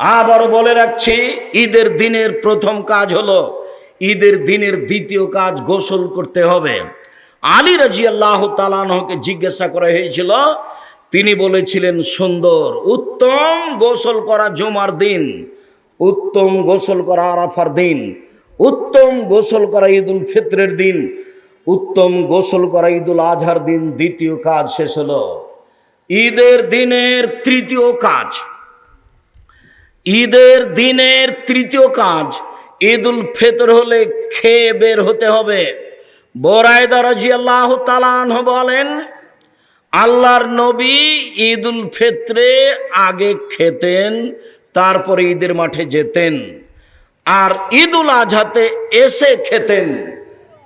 আবারও বলে রাখছি, ঈদের দিনের প্রথম কাজ হলো, ঈদের দিনের দ্বিতীয় কাজ গোসল করতে হবে। আলী রাজি আল্লাহ তালানহকে জিজ্ঞাসা করা হয়েছিল, তিনি বলেছিলেন, সুন্দর, উত্তম গোসল করা জমার দিন, উত্তম গোসল করা আরাফার দিন, উত্তম গোসল করা ঈদুল ফিত্রের দিন, উত্তম গোসল করা ঈদুল আজহার দিন, দ্বিতীয় কাজ শেষ হলো। ঈদের দিনের তৃতীয় কাজ ঈদের দিনের তৃতীয় কাজ, ঈদুল ফেতর হলে খেয়ে বের হতে হবে। তালান বলেন, আল্লাহর নবী ঈদুল ফিত্রে আগে খেতেন, তারপরে ঈদের মাঠে যেতেন। আর ঈদুল আজহাতে এসে খেতেন।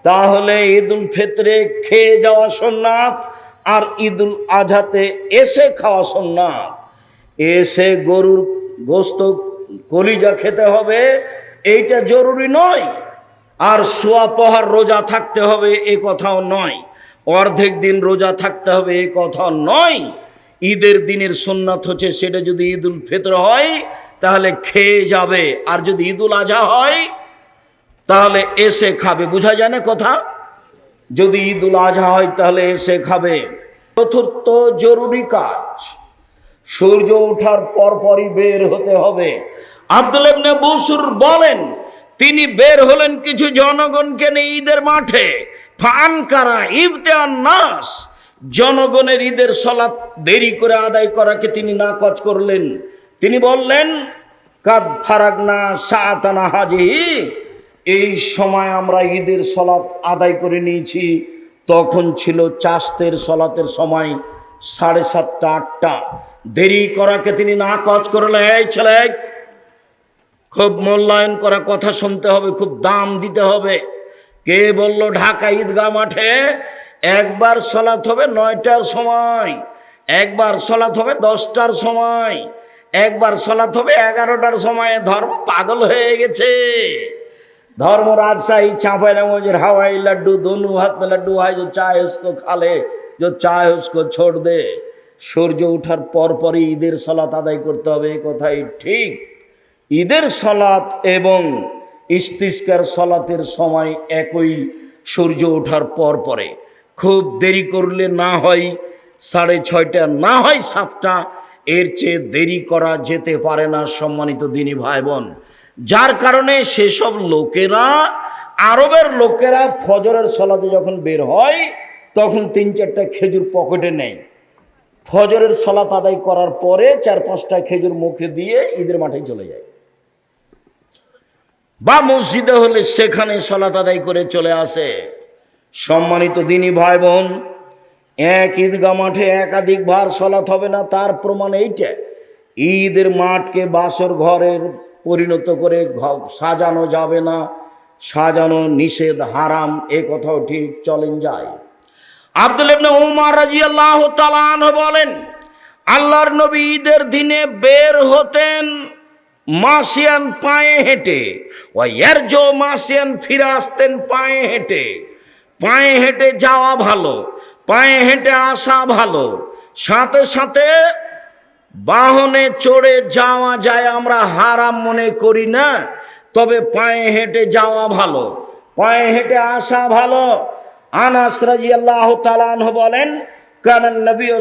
তাহলে ঈদুল ফেতরে খেয়ে যাওয়া সোননাথ আর ঈদুল আজহাতে এসে খাওয়া সোননাথ এসে গরুর গোস্ত কলিজা খেতে হবে, এইটা জরুরি নয়। আর সোয়া পহার রোজা থাকতে হবে, এ কথাও নয়। অর্ধেক দিন রোজা থাকতে হবে, এ কথাও নয়। ঈদের দিনের সোননাথ হচ্ছে, সেটা যদি ঈদুল ফিতর হয়, তাহলে খেয়ে যাবে। আর যদি ঈদুল আজহা হয়, তাহলে এসে খাবে। বোঝা যায় না কথা? যদি ঈদুল আজহা হয়, তাহলে এসে খাবে। চতুর্থ জরুরি কাজ। সূর্য ওঠার পরপরই বের হতে হবে। আব্দুল ইবনে বসুর বলেন, তিনি বের হলেন কিছু জনগণকে নিয়ে ঈদের মাঠে। ফানকারা ইবতেয়ান নাস জনগণের ঈদের সলাৎ দেরি করে আদায় করাকে তিনি নাকচ করলেন। তিনি বললেন, কাদ ফারাগনা সাতানা হাজিহি, এই সময় আমরা ঈদের সলাৎ আদায় করে নিয়েছি। তখন ছিল চাষতের সলাতের সময় সাড়ে সাতটা, আটটা। দেরি করাকে তিনি না কাজ করলে, এই ছেলে, খুব মূল্যায়ন করা কথা শুনতে হবে, খুব দাম দিতে হবে। কে বলল, ঢাকা ঈদগাহ মাঠে একবার সলাত হবে নয়টার সময়, একবার সলাত হবে দশটার সময়, একবার সলাত হবে এগারোটার সময়। ধর্ম পাগল হয়ে গেছে। ধর্ম রাজশাহী চাঁপাইলামজের হাওয়াই লাড্ডু দনু হাত লাড্ডু হাই যো চায় উসকো খালে, যো চায় উসকো ছোট দে। সূর্য ওঠার পরপরই ঈদের সলাত আদায় করতে হবে কথাই ঠিক। ঈদের সলাত এবং ইস্তিস্কার সলাতের সময় একই সূর্য ওঠার পর পরে খুব দেরি করলে না হয়, সাড়ে ছয়টা, না হয় সাতটা, এর চেয়ে দেরি করা যেতে পারে না, সম্মানিত দিনী ভাই বোন যার কারণে সেসব লোকেরা, আরবের লোকেরা ফজরের সলাতে যখন বের হয়, তখন তিন চারটা খেজুর পকেটে নেয়। ফজরের সলাত আদায় করার পরে চার পাঁচটা খেজুর মুখে দিয়ে ঈদের মাঠে চলে যায়। বা মসজিদে হলে সেখানে সলাত আদায় করে চলে আসে। সম্মানিত দিনী ভাই বোন এক ঈদগা মাঠে একাধিক ভার সলাত হবে না, তার প্রমাণ এইটা। ঈদের মাঠকে বাসর ঘরের পরিণত করে সাজানো যাবে না, সাজানো নিষেধ, হারাম, এ কথাও ঠিক চলেন যায়। আব্দুল ইবনে উমার রাদিয়াল্লাহু তাআলা বলেন, আল্লাহর নবী ঈদের দিনে বের হতেন মাসিয়ান পায়ে হেঁটে ও মাসিয়ান ফিরে আসতেন পায়ে হেঁটে। পায়ে হেঁটে যাওয়া ভালো, পায়ে হেঁটে আসা ভালো। সাথে সাথে বাহনে চড়ে যাওয়া যায় আমরা হারাম মনে করি না, তবে পায়ে হেঁটে যাওয়া ভালো। পায়ে হেঁটে আসা ভালো। আনাস রাদিয়াল্লাহু তাআলা আনহু বলেন, কানান নবী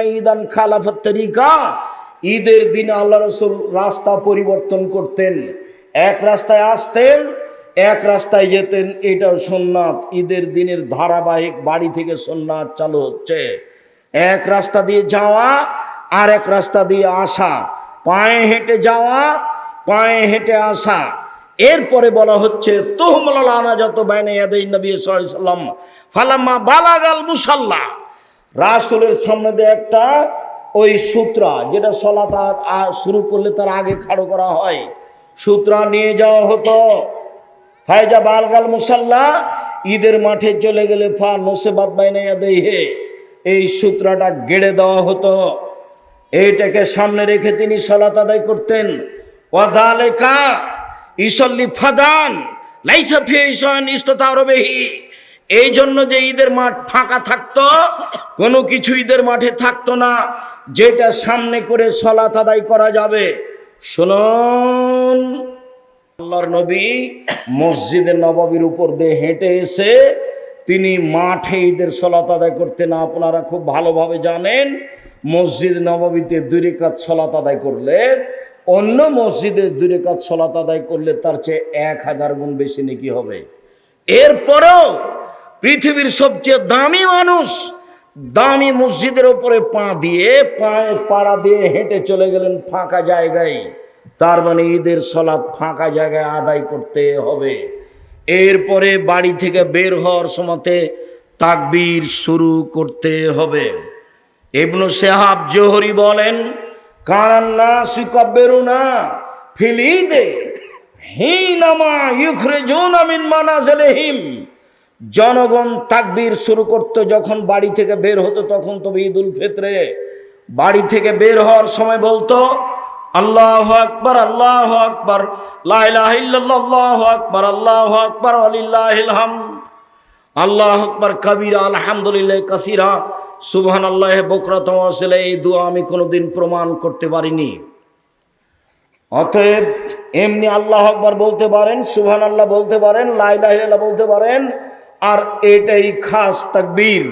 ঈদান খালাফাত তরিকা। ঈদের দিন আল্লাহ রাসূল রাস্তা পরিবর্তন করতেন। এক রাস্তায় আসতেন, এক রাস্তায় যেতেন। এটাও সোননাথ ঈদের দিনের ধারাবাহিক বাড়ি থেকে সোননাথ চালু হচ্ছে। এক রাস্তা দিয়ে যাওয়া আর এক রাস্তা দিয়ে আসা। পায়ে হেঁটে যাওয়া, পায়ে হেঁটে আসা। এরপরে বলা হচ্ছে তোহমলা আনা যত বাইনে ইয়াদাই সাল্লাম, ফালাম্মা বালাগাল মুসাল্লা। রাসুলের সামনে দিয়ে একটা ওই সূত্রা, যেটা সলাত আর শুরু করলে তার আগে খাড়ো করা হয়। সূত্রা নিয়ে যাওয়া হতো ফায়জা বালগাল মুসাল্লা, ঈদের মাঠে চলে গেলে ফা নোসেবাদ বাইনে হে, এই সূত্রাটা গেড়ে দেওয়া হতো। এইটাকে সামনে রেখে তিনি সলাত আদায় করতেন। ওয়াদালেকা ইসল্লি ফাদান, লাইসা ফিয়েশন ইস্ততারবেহি এই জন্য যে ঈদের মাঠ ফাঁকা থাকতো, কোনো কিছু ঈদের মাঠে থাকতো না, যেটা সামনে করে সলাত আদায় করা যাবে। শুনুন, আল্লাহর নবী মসজিদের নবাবির উপর দিয়ে হেঁটে এসে তিনি মাঠে ঈদের সলাত আদায় করতেন। আপনারা খুব ভালোভাবে জানেন, মসজিদ নবাবিতে দুই রেখাত সলাত আদায় করলে অন্য মসজিদে দুই রেখাত সলাত আদায় করলে তার চেয়ে এক হাজার গুণ বেশি নাকি হবে। এরপরেও পৃথিবীর সবচেয়ে দামি মানুষ দামি মসজিদের ওপরে পা দিয়ে, পায়ে পাড়া দিয়ে হেঁটে চলে গেলেন ফাঁকা জায়গায়। তার মানে ঈদের সলাৎ ফাঁকা জায়গায় আদায় করতে হবে। এরপরে বাড়ি থেকে বের হওয়ার সময়তে তাকবীর শুরু করতে হবে। ইবনু সেহাব জোহরি বলেন ফিলিদে মিন মানাজিলিহিম। জনগণ তাকবীর শুরু করত যখন বাড়ি থেকে বের হতো, তখন তবে ঈদুল ফিতরে। বাড়ি থেকে বের হওয়ার সময় বলতো, আল্লাহ আকবর আল্লাহ আকবর আকবর, আল্লাহ আকবর আল্লাহ আকবর, কবির, আলহামদুলিল্লাহ, কাসিরা সুবহান আল্লাহ বকরতম আসলে এই দোয়া আমি কোনোদিন প্রমাণ করতে পারিনি। অতএব এমনি আল্লাহ আকবর বলতে পারেন সুবহান আল্লাহ বলতে পারেন লাইলাহিল্লাহ বলতে পারেন, আর এটাই খাস তাকবীর।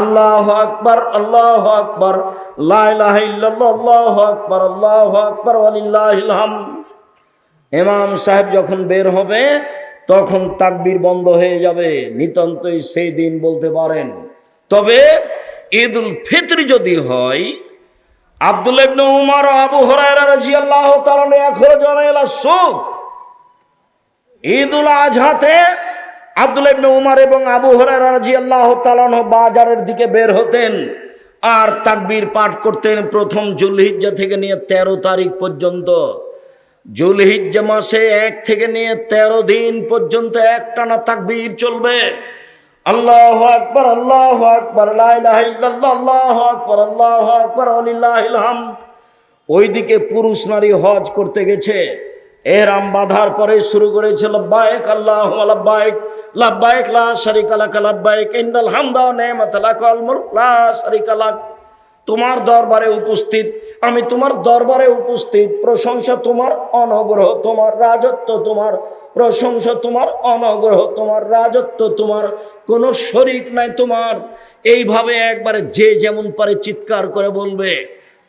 আল্লাহ আকবর আল্লাহ আকবর লাইলাহিল্লাহ আল্লাহ আকবর আল্লাহ আকবর আলিল্লাহিল হামদ। ইমাম সাহেব যখন বের হবে, তখন তাকবীর বন্ধ হয়ে যাবে, নিতান্তই সেই দিন বলতে পারেন। তবে ঈদ উল ফিতর যদি হয় আব্দুল ইবনে আবু হুরায়রা রাদিয়াল্লাহু তাআলা ইয়াখরুজুনা ইলা সুক ঈদ উল আজহাতে আব্দুল ইবনে উমর এবং আবু হুরায়রা রাদিয়াল্লাহু তাআলা বাজারের দিকে বের হতেন আর তাকবীর পাঠ করতেন প্রথম জুলহিজ্জা থেকে নিয়ে ১৩ তারিখ পর্যন্ত। জুলহিজ্জা মাসে এক থেকে নিয়ে ১৩ দিন পর্যন্ত একটানা তাকবীর চলবে। আল্লাহ আকবর আল্লাহ আকবর আল্লাহ আকবর আল্লাহ আকবর আলিল্লাহিল হামদ। ওইদিকে পুরুষ নারী হজ করতে গেছে। এরাম বাধার পরে শুরু করেছে, লব্বাইক আল্লাহ লব্বাইক লব্বাইক, লা শারিকা লাক, লব্বাইক, ইন্নাল হামদা নি'মাত লাকাল মুলক, লা শারিকা লাক। তোমার দরবারে উপস্থিত, আমি তোমার দরবারে উপস্থিত, প্রশংসা তোমার, অনগ্রহ তোমার, রাজত্ব তোমার প্রশংসা তোমার, অনগ্রহ তোমার, রাজত্ব তোমার, কোনো শরিক নাই তোমার। এইভাবে একবারে যে যেমন পারে চিৎকার করে বলবে,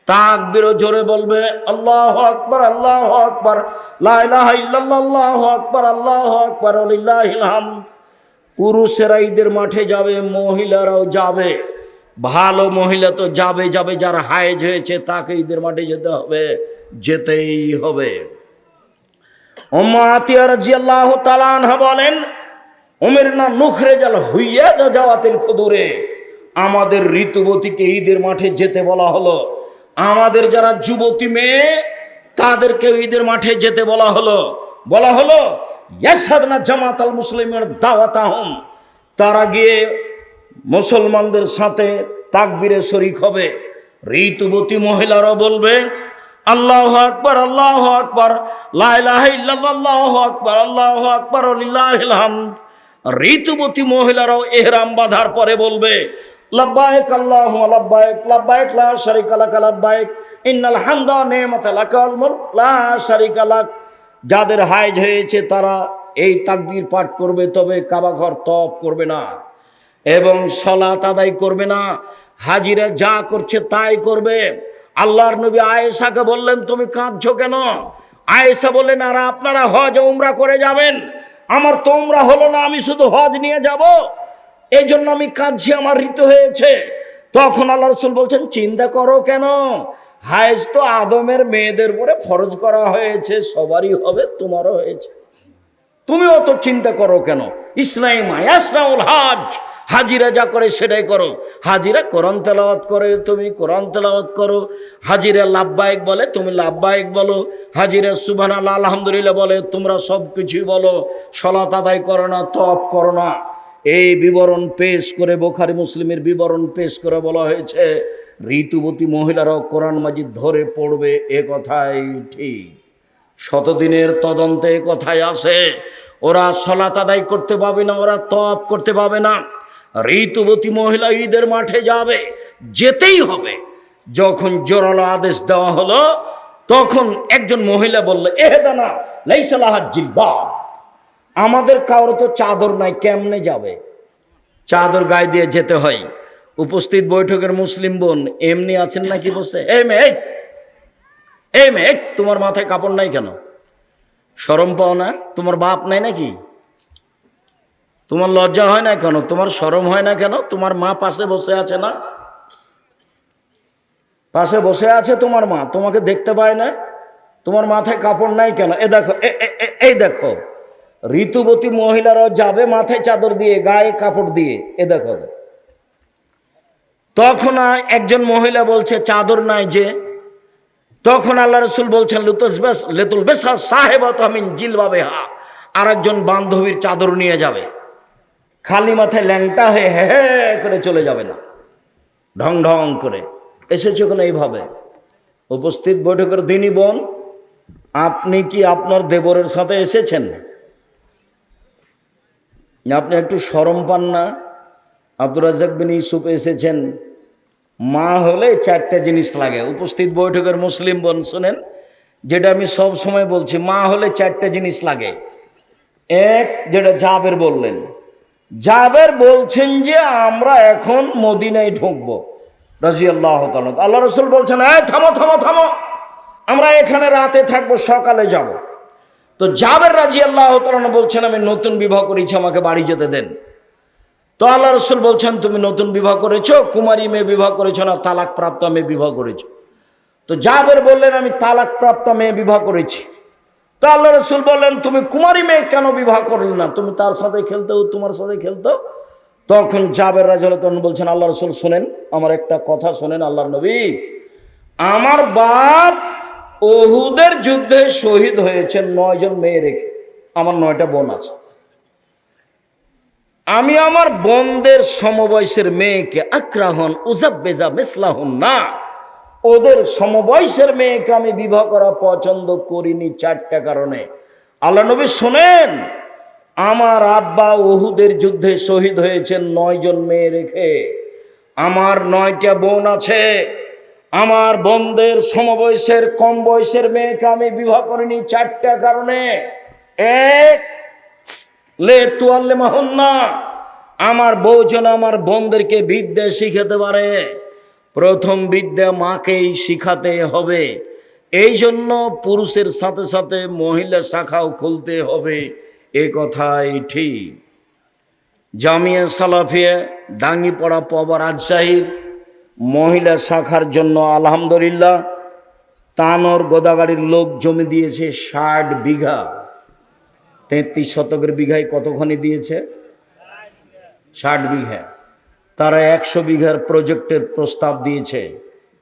তাকবিরও জোরে বলবে, আল্লাহ আকবর আল্লাহ আকবর আল্লাহ আকবর আল্লাহ আকবর আলিল্লাহিল হামদ। পুরুষেরা ঈদের মাঠে যাবে, মহিলারাও যাবে। ভালো মহিলা তো যাবে যাবে, যার হায়েজ হয়েছে, তাকে ঈদের মাঠে যেতে হবে, যেতেই হবে। বলেন আমাদের ঋতুবতীকে ঈদের মাঠে যেতে বলা হলো। আমাদের যারা যুবতী মেয়ে তাদেরকে ঈদের মাঠে যেতে বলা হলো। বলা হলো জামাত আল মুসলিমের দাওয়াত আহম তারা গিয়ে মুসলমানদের সাথে তাকবিরে শরিক হবে। ঋতুবতী মহিলারা বলবে আল্লাহ আকবর আল্লাহ আকবর লাহ আকবর, আল্লাহ আকবর ঋতুবতী মহিলারাও এহরাম বাঁধার পরে বলবে লব্বাইক আল্লাহ লব্বাইক লব্বাইক লা লা যাদের হাইজ হয়েছে তারা এই তাকবীর পাঠ করবে, তবে কাবা ঘর তপ করবে না এবং সলাত আদায় করবে না। হাজিরা যা করছে তাই করবে। আল্লাহর নবী আয়েশাকে বললেন, তুমি কাঁদছো কেন? আয়েশা বললেন, আর আপনারা হজ উমরা করে যাবেন। আমার তো উমরা হলো না, আমি শুধু হজ নিয়ে যাব। এই জন্য আমি কাঁদছি, আমার ঋতু হয়েছে। তখন আল্লাহ রসুল বলছেন, চিন্তা করো কেন? হায়েজ তো আদমের মেয়েদের উপরে ফরজ করা হয়েছে, সবারই হবে, তোমারও হয়েছে। তুমি অত চিন্তা করো কেন? ইসলাম আয়াসনাউল হাজ হাজিরা যা করে সেটাই করো। হাজিরা কোরআন তেলাওয়াত করে, তুমি কোরআন তেলাওয়াত করো। হাজিরা লাভবায়ক বলে, তুমি লাভবায়ক বলো। হাজিরা আল্লাহ আলহামদুলিল্লাহ বলে, তোমরা সব কিছুই বলো। সলাত আদায় করো না তপ করো না। এই বিবরণ পেশ করে বোখারি মুসলিমের বিবরণ পেশ করে বলা হয়েছে, ঋতুবতী মহিলারাও কোরআন মাজিদ ধরে পড়বে এ কথাই ঠিক। শতদিনের তদন্তে কথায় আসে, ওরা সলাত আদায় করতে পাবে না, ওরা তপ করতে পাবে না। ঋতুবতী মহিলা ঈদের মাঠে যাবে যেতেই হবে। যখন জোরালো আদেশ দেওয়া হলো তখন একজন মহিলা বলল এহেদানা লাইসালাহ জিলবা আমাদের কারোর তো চাদর নাই কেমনে যাবে? চাদর গায়ে দিয়ে যেতে হয়। উপস্থিত বৈঠকের মুসলিম বোন এমনি আছেন নাকি বসে? এই মে এই, এই মে তোমার মাথায় কাপড় নাই কেন? সরম পাও না তোমার বাপ নাই নাকি? তোমার লজ্জা হয় না কেন? তোমার সরম হয় না কেন? তোমার মা পাশে বসে আছে না? পাশে বসে আছে তোমার মা? তোমাকে দেখতে পায় না? তোমার মাথায় কাপড় নাই কেন? এ দেখো এই দেখো। ঋতুবতী মহিলারাও যাবে মাথায় চাদর দিয়ে, গায়ে কাপড় দিয়ে। এ দেখো। তখন একজন মহিলা বলছে, চাদর নাই যে। তখন আল্লাহ রসুল বলছেন লুতুল বেস সাহেব আমিন জিলবাবে হা আর একজন বান্ধবীর চাদর নিয়ে যাবে। খালি মাথায় ল্যাংটা হয়ে হে হে করে চলে যাবে না। ঢং ঢং করে। এসেছে কোনো এইভাবে? উপস্থিত বৈঠকের দিনই বোন, আপনি কি আপনার দেবরের সাথে এসেছেন? আপনি একটু সরম পান না? আব্দুর রাজাক বিন ইউসুফ এসেছেন। মা হলে চারটে জিনিস লাগে। উপস্থিত বৈঠকের মুসলিম বোন, শোনেন, যেটা আমি সব সময় বলছি, মা হলে চারটে জিনিস লাগে। এক, যেটা জাবের বললেন জাবের বলছেন যে আমরা এখন মদিনায় ঢুকবো। রাজি আল্লাহ আল্লাহ রসুল বলছেন, এই থামো থামো থামো। আমরা এখানে রাতে থাকব, সকালে যাব। তো জাবের রাজি আল্লাহ বলছেন, আমি নতুন বিবাহ করেছি, আমাকে বাড়ি যেতে দেন। তো আল্লাহ রসুল বলছেন, তুমি নতুন বিবাহ করেছ? কুমারী মেয়ে বিবাহ করেছ না? তালাক প্রাপ্ত মেয়ে বিবাহ করেছ? তো জাবের বললেন, আমি তালাক প্রাপ্ত মেয়ে বিবাহ করেছি। তো আল্লাহ রসুল বললেন, তুমি কুমারী মেয়ে কেন বিবাহ করলে না? তুমি তার সাথে খেলতেও তোমার সাথে খেলতো? তখন জাবের রাজা তখন বলছেন, আল্লাহ রসুল, শোনেন, আমার একটা কথা শোনেন আল্লাহর নবী। আমার বাপ ওহুদের যুদ্ধে শহীদ হয়েছেন নয়জন মেয়ে রেখে। আমার নয়টা বোন আছে। আমি আমার বোনদের সমবয়সের মেয়েকে আক্রাহন, উজাব্বেজা, মেসলাহন না। ওদের সমবয়সের মেয়েকে আমি বিবাহ করা পছন্দ করিনি চারটা কারণে। আল্লাহ নবী শোনেন, আমার আব্বা ওহুদের যুদ্ধে শহীদ হয়েছেন নয়জন মেয়ে রেখে। আমার নয়টা বোন আছে, আমার বোনদের সমবয়সের, কম বয়সের মেয়েকে আমি বিবাহ করিনি চারটা কারণে। লে মাহন্না আমার বউ আমার বোনদেরকে বিদ্যা শিখাতে পারে। প্রথম বিদ্যা মাকেই শিখাতে হবে। এই জন্য পুরুষের সাথে সাথে মহিলা শাখাও খুলতে হবে। এ কথাই ঠিক। জামিয়া সালাফিয়া, ডাঙ্গিপাড়া পবা রাজশাহীর মহিলা শাখার জন্য আলহামদুলিল্লাহ, তানর গোদাগাড়ির লোক জমি দিয়েছে ষাট বিঘা। তেত্রিশ শতকের বিঘায় কতখানি দিয়েছে? ষাট বিঘা। তারা একশো বিঘার প্রজেক্টের প্রস্তাব দিয়েছে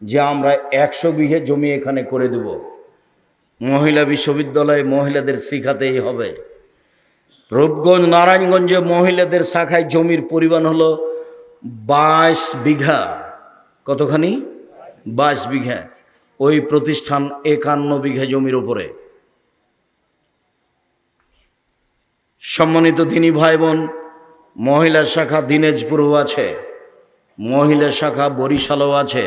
যে আমরা একশো বিঘে জমি এখানে করে দেব। মহিলা বিশ্ববিদ্যালয়ে মহিলাদের শিখাতেই হবে। রূপগঞ্জ, নারায়ণগঞ্জে মহিলাদের শাখায় জমির পরিমাণ হলো বাইশ বিঘা। কতখানি? বাইশ বিঘা। ওই প্রতিষ্ঠান একান্ন বিঘা জমির ওপরে সম্মানিত দিনী ভাই বোন মহিলা শাখা দিনাজপুরও আছে, মহিলা শাখা বরিশালও আছে,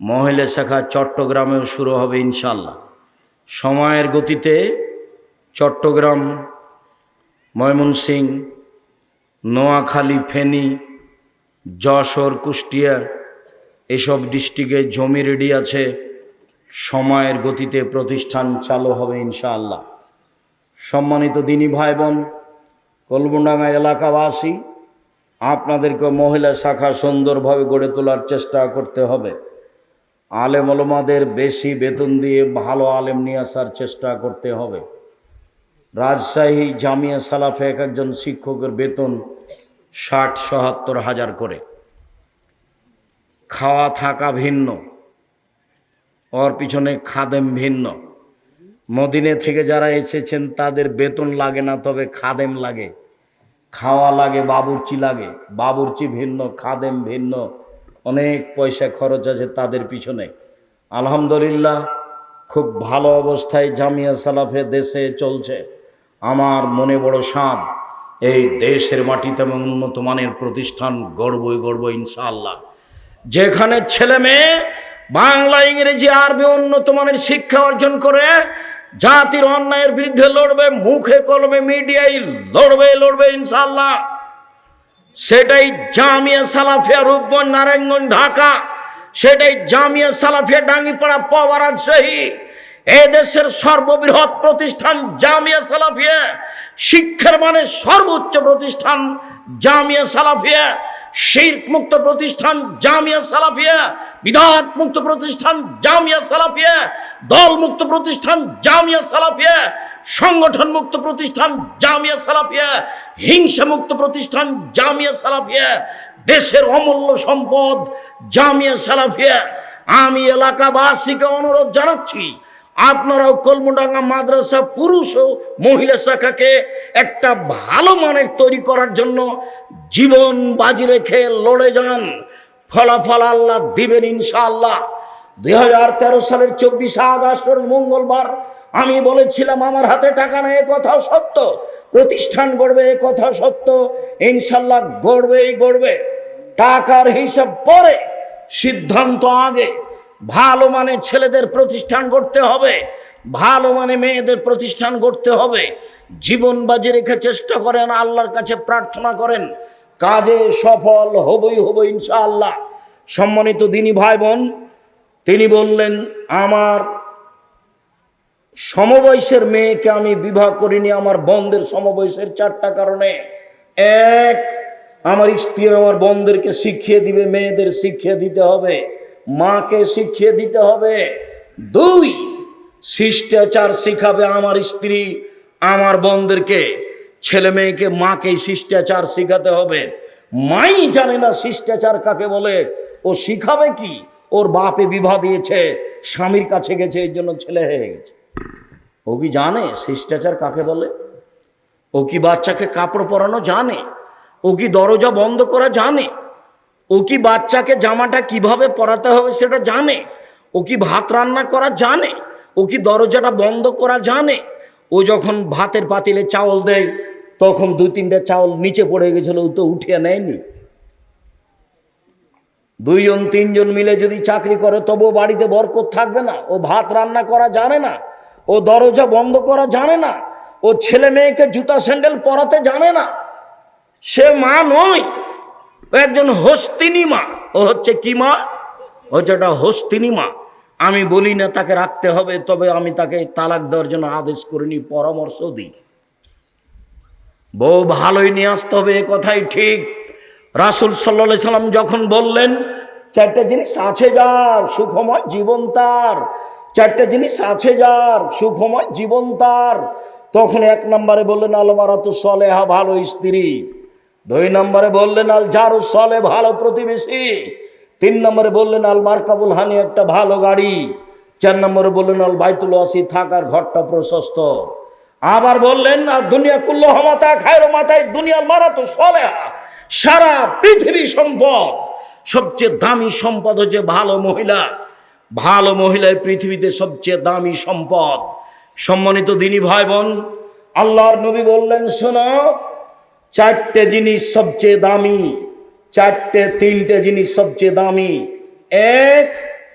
মহিলা শাখা চট্টগ্রামেও শুরু হবে ইনশাল্লাহ সময়ের গতিতে চট্টগ্রাম, ময়মনসিং, নোয়াখালী, ফেনী, যশোর, কুষ্টিয়া এসব ডিস্ট্রিক্টে জমি রেডি আছে, সময়ের গতিতে প্রতিষ্ঠান চালু হবে ইনশাআল্লাহ। সম্মানিত দিনী ভাই বোন কলবুডাঙ্গা এলাকাবাসী, আপনাদেরকে মহিলা শাখা সুন্দরভাবে গড়ে তোলার চেষ্টা করতে হবে। আলেম ওলমাদের বেশি বেতন দিয়ে ভালো আলেম নিয়ে আসার চেষ্টা করতে হবে। রাজশাহী জামিয়া সালাফে এক একজন শিক্ষকের বেতন ষাট সহাত্তর হাজার করে। খাওয়া থাকা ভিন্ন, ওর পিছনে খাদেম ভিন্ন। মদিনে থেকে যারা এসেছেন, তাদের বেতন লাগে না, তবে খাদেম লাগে। খাওয়া লাগে, বাবুর্চি লাগে। বাবুর্চি ভিন্ন, খাদেম ভিন্ন। অনেক পয়সা খরচ আছে তাদের পিছনে। আলহামদুলিল্লাহ, খুব ভালো অবস্থায় জামিয়া সালাফে দেশে চলছে। আমার মনে বড় সাপ এই দেশের মাটিতে এবং উন্নত মানের প্রতিষ্ঠান গড়বই গড়ব ইনশাআল্লাহ। যেখানে ছেলে মেয়ে বাংলা, ইংরেজি, আরবি উন্নত মানের শিক্ষা অর্জন করে জাতির অন্যায়ের বিরুদ্ধে লড়বে, মুখে কলমে মিডিয়ায় লড়বে লড়বে ইনশাল্লাহ সেটাই জামিয়া সালাফিয়া রূপগঞ্জ, নারায়ণগঞ্জ, ঢাকা। সেটাই জামিয়া সালাফিয়া ডাঙ্গিপাড়া পাওয়া রাজশাহী এ দেশের সর্ববৃহৎ প্রতিষ্ঠান জামিয়া সালাফিয়া। শিক্ষার মানে সর্বোচ্চ প্রতিষ্ঠান জামিয়া সালাফিয়া। শির্ক মুক্ত প্রতিষ্ঠান জামিয়া সালাফিয়া বিধাত মুক্ত প্রতিষ্ঠান জামিয়া সালাফিয়া, দল মুক্ত প্রতিষ্ঠান জামিয়া সালাফিয়া, সংগঠন মুক্ত প্রতিষ্ঠান জামিয়া সালাফিয়া, হিংসা মুক্ত প্রতিষ্ঠান জামিয়া সালাফিয়া, দেশের অমূল্য সম্পদ জামিয়া সালাফিয়া। আমি এলাকাবাসীকে অনুরোধ জানাচ্ছি, আপনারাও কলমুডাঙ্গা মাদ্রাসা পুরুষ ও মহিলা শাখাকে একটা ভালো মানের তৈরি করার জন্য জীবন বাজি রেখে লড়ে যান। ফলাফল আল্লাহ দিবেন ইনশাআল্লাহ। দুই হাজার তেরো সালের চব্বিশে আগস্টের মঙ্গলবার আমি বলেছিলাম, আমার হাতে টাকা নেই, এ কথাও সত্য। প্রতিষ্ঠান গড়বে, এ কথা সত্য। ইনশাল্লাহ গড়বেই গড়বে। টাকার হিসাব পরে, সিদ্ধান্ত আগে। ভালো মানে ছেলেদের প্রতিষ্ঠান করতে হবে। ভালো মানে মেয়েদের প্রতিষ্ঠান করতে হবে। জীবন বাজি রেখে চেষ্টা করেন, আল্লাহর কাছে প্রার্থনা করেন। কাজে সফল হবই হবই ইনশাআল্লাহ। সম্মানিত দিনী ভাই বোন তিনি বললেন, আমার সমবয়সের মেয়েকে আমি বিবাহ করিনি, আমার বন্ধের সমবয়সের চারটা কারণে। এক, আমার স্ত্রী আমার বন্ধেরকে শিখিয়ে দিবে, মেয়েদের শিখিয়ে দিতে হবে, মাকে শিখিয়ে দিতে হবে। দুই, শিষ্টাচার শিখাবে আমার স্ত্রী আমার বন্ধেরকে ছেলে মেয়েকে মাকে শিষ্টাচার শিখাতে হবে। মাই জানে না শিষ্টাচার কাকে বলে। ও শিখাবে কি? ওর বাপে বিবাহ দিয়েছে, স্বামীর কাছে গেছে এই জন্য ছেলে হয়ে গেছে। ও কি জানে শিষ্টাচার কাকে বলে? ও কি বাচ্চাকে কাপড় পরানো জানে? ও কি দরজা বন্ধ করা জানে? ও কি বাচ্চাকে জামাটা কীভাবে পরাতে হবে সেটা জানে? ও কি ভাত রান্না করা জানে? ও কি দরজাটা বন্ধ করা জানে? ও যখন ভাতের পাতিলে চাউল দেয় তখন দু তিনটা চাউল নিচে পড়ে গেছিল, ও তো উঠিয়ে নেয়নি। দুইজন, তিনজন মিলে যদি চাকরি করে তবুও বাড়িতে বরকত থাকবে না। ও ভাত রান্না করা জানে না, ও দরজা বন্ধ করা জানে না, ও ছেলে মেয়েকে জুতা, স্যান্ডেল পরাতে জানে না। সে মা নয় একজন হস্তিনী মা। ও হচ্ছে কি মা? হচ্ছে একটা হস্তিনী মা। আমি বলি না তাকে রাখতে হবে, তবে আমি তাকে তালাক দেওয়ার জন্য আদেশ করিনি, পরামর্শ দিই। বউ ভালোই নিয়ে আসতে হবে, এ কথাই ঠিক। রাসুল সাল্লা সাল্লাম যখন বললেন, চারটা জিনিস আছে যার, সুখময় জীবন তার। চারটা জিনিস আছে যার, সুখময় জীবন তার। তখন এক নম্বরে বললেন, আলমারাতু সলেহা, ভালো স্ত্রী। দুই নম্বরে বললেন আল জারু সলে ভালো প্রতিবেশী। তিন নম্বরে বললেন আল মার্কাবুল হানি, একটা ভালো গাড়ি। চার নম্বরে বললেন আল বাইতুল আসি থাকার ঘরটা প্রশস্ত। আবার বললেন, আর দুনিয়া কুল্ল মাথা খায়রো মাথায় দুনিয়ার মারা তো সলেহা। সারা পৃথিবী সম্পদ। সবচেয়ে দামি সম্পদ হচ্ছে ভালো মহিলা। ভালো মহিলায় পৃথিবীতে সবচেয়ে দামি সম্পদ। সম্মানিত দিনী ভাই বোন আল্লাহর নবী বললেন, শোনো, চারটে জিনিস সবচেয়ে দামি, চারটে, তিনটে জিনিস সবচেয়ে দামি। এক,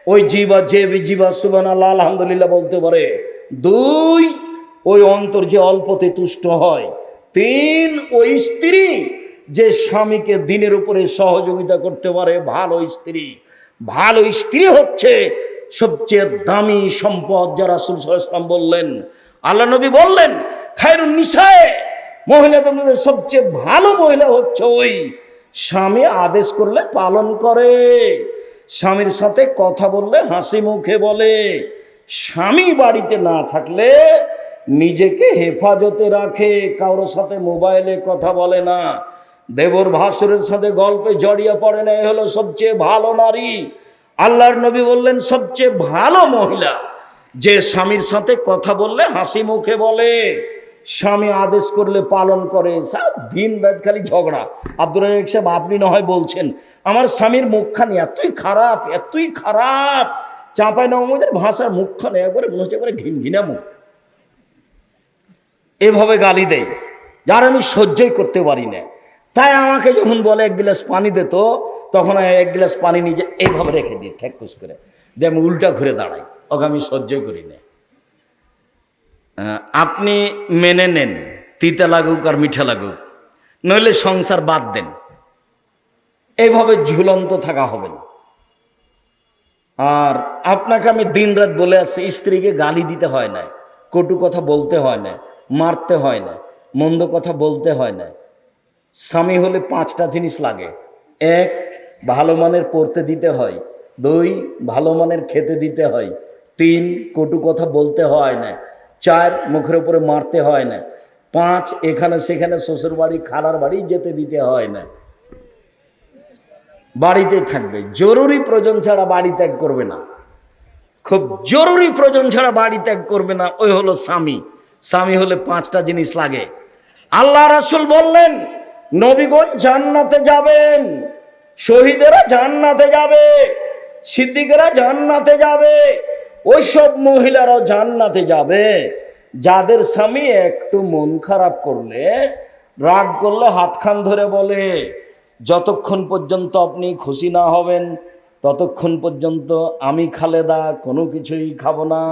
ওই জীবা যে জীবা সুবান আল্লাহ আলহামদুলিল্লাহ বলতে পারে। দুই ওই অন্তর যে অল্পতে তুষ্ট হয়, তিন ওই স্ত্রী যে স্বামীকে দিনের উপরে সহযোগিতা করতে পারে, ভালো স্ত্রী। ভালো স্ত্রী হচ্ছে সবচেয়ে দামি সম্পদ যারা সুলসাম বললেন। আল্লাহ নবী বললেন, খায়রুন নিশায় মহিলাদের মধ্যে সবচেয়ে ভালো মহিলা হচ্ছে ওই স্বামী, আদেশ করলে পালন করে। স্বামীর সাথে কথা বললে হাসি মুখে বলে। স্বামী বাড়িতে না থাকলে নিজেকে হেফাজতে রাখে, কারোর সাথে মোবাইলে কথা বলে না। দেবর ভাসুরের সাথে গল্পে জড়িয়ে পড়ে না, এ হলো সবচেয়ে ভালো নারী। আল্লাহর নবী বললেন, সবচেয়ে ভালো মহিলা যে স্বামীর সাথে কথা বললে হাসি মুখে বলে, স্বামী আদেশ করলে পালন করে। দিন রাত খালি ঝগড়া। আব্দুর রাজাক সাহেব, আপনি না হয় বলছেন, আমার স্বামীর মুখখানি এতই খারাপ এতই খারাপ। চাঁপাই নবমদের ভাষার মুখখানে, একবারে মনে হচ্ছে একবারে ঘিন ঘিনা মুখ। এভাবে গালি দেয়। যার আমি সহ্যই করতে পারি না। তাই আমাকে যখন বলে এক গ্লাস পানি দিত তখন এক গ্লাস পানি নিজে এইভাবে রেখে দিই ঠেকুস করে। দিয়ে আমি উল্টা ঘুরে দাঁড়াই, ওকে আমি সহ্য করি না। আপনি মেনে নেন, তিতা লাগুক আর মিঠা লাগুক। নইলে সংসার বাদ দেন। এইভাবে ঝুলন্ত থাকা হবে না। আর আপনাকে আমি দিনরাত বলে আসছি, স্ত্রীকে গালি দিতে হয় না, কটু কথা বলতে হয় না। মারতে হয় না, মন্দ কথা বলতে হয় না। স্বামী হলে পাঁচটা জিনিস লাগে। এক, ভালো মানের পড়তে দিতে হয়। দুই, ভালো মানের খেতে দিতে হয়। তিন, কটু কথা বলতে হয় না। চার, মুখের উপরে মারতে হয় না। পাঁচ, এখানে সেখানে শ্বশুর বাড়ি খালার বাড়ি যেতে দিতে হয় না। বাড়িতেই থাকবে। জরুরি প্রয়োজন ছাড়া বাড়ি ত্যাগ করবে না। খুব জরুরি প্রয়োজন ছাড়া বাড়ি ত্যাগ করবে না। ওই হলো স্বামী। স্বামী হলে পাঁচটা জিনিস লাগে। আল্লাহ রাসুল বললেন, নবীগণ জান্নাতে যাবেন, শহীদেরা জান্নাতে যাবে, সিদ্দিকেরা জান্নাতে যাবে, ওইসব মহিলারাও জান্নাতে যাবে। যাদের স্বামী একটু মন খারাপ করলে, রাগ করলে হাতখান ধরে বলে, যতক্ষণ পর্যন্ত আপনি খুশি না হবেন, ততক্ষণ পর্যন্ত আমি খালেদা, কোনো কিছুই খাব না।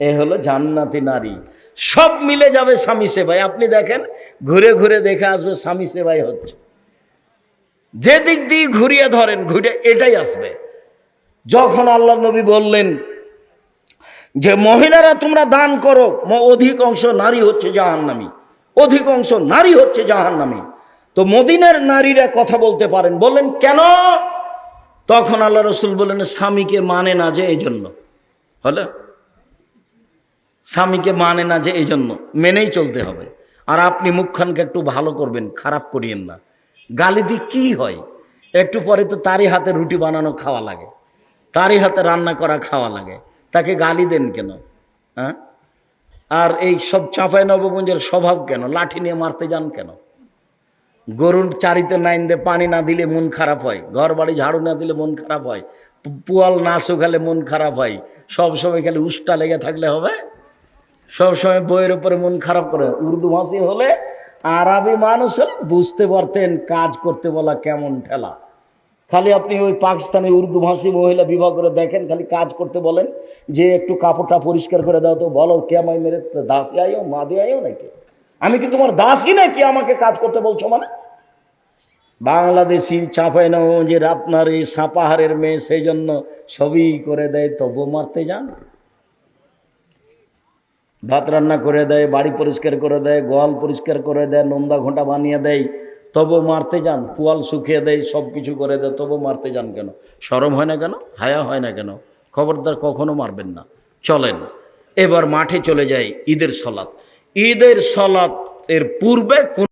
এ হলো জান্নাতি নারী। সব মিলে যাবে স্বামী সেবাই আপনি দেখেন, ঘুরে ঘুরে দেখে আসবে স্বামী সেবাই হচ্ছে। যে দিক দিয়ে ঘুরিয়ে ধরেন, ঘুরে এটাই আসবে। যখন আল্লাহ নবী বললেন যে, মহিলারা তোমরা দান করো, ম- অধিক অংশ নারী হচ্ছে জাহান্নামী। অধিক অংশ নারী হচ্ছে জাহান্নামী। তো মদিনার নারীরা কথা বলতে পারেন। বললেন, কেন? তখন আল্লাহ রসুল বললেন, স্বামীকে মানে না যে এই জন্য হলো? স্বামীকে মানে না যে এই জন্য মেনেই চলতে হবে। আর আপনি মুখখানকে একটু ভালো করবেন, খারাপ করিয়েন না। গালি দিয়ে কী হয়? একটু পরে তো তারই হাতে রুটি বানানো খাওয়া লাগে। তারই হাতে রান্না করা খাওয়া লাগে। তাকে গালি দেন কেন? হ্যাঁ? আর এই সব চাঁপাই নবগঞ্জের স্বভাব কেন? লাঠি নিয়ে মারতে যান কেন? গরুর চারিতে নাইন দিয়ে পানি না দিলে মন খারাপ হয়। ঘর বাড়ি ঝাড়ু না দিলে মন খারাপ হয়। পুয়াল না শুকালে মন খারাপ হয়। সব সময় খালি উষ্টা লেগে থাকলে হবে? সব সময় বইয়ের উপরে মন খারাপ করে। উর্দু ভাষী হলে আরবি মানুষ হলে বুঝতে পারতেন কাজ করতে বলা কেমন ঠেলা। খালি আপনি ওই পাকিস্তানি উর্দু ভাষী মহিলা বিবাহ করে দেখেন, খালি কাজ করতে বলেন, যে একটু কাপড়টা পরিষ্কার করে দাও তো বলো, কে আমায় মেরে দাসী আইও দিয়ে আইও নাকি? আমি কি তোমার দাসী নাকি আমাকে কাজ করতে বলছো মানে? বাংলাদেশি চাপাই নবগঞ্জের আপনার এই সাপাহারের মেয়ে সেই জন্য সবই করে দেয় তবু মারতে যান? ভাত রান্না করে দেয়, বাড়ি পরিষ্কার করে দেয়, গোয়াল পরিষ্কার করে দেয় নন্দা ঘোঁটা বানিয়ে দেয় তবু মারতে যান, পোয়াল শুকিয়ে দেয় সব কিছু করে দেয় তবু মারতে যান কেন? সরম হয় না কেন? হায়া হয় না কেন? খবরদার কখনো মারবেন না। চলেন, এবার মাঠে চলে যায় ঈদের সলাৎ। ঈদের সলাৎ এর পূর্বে কোন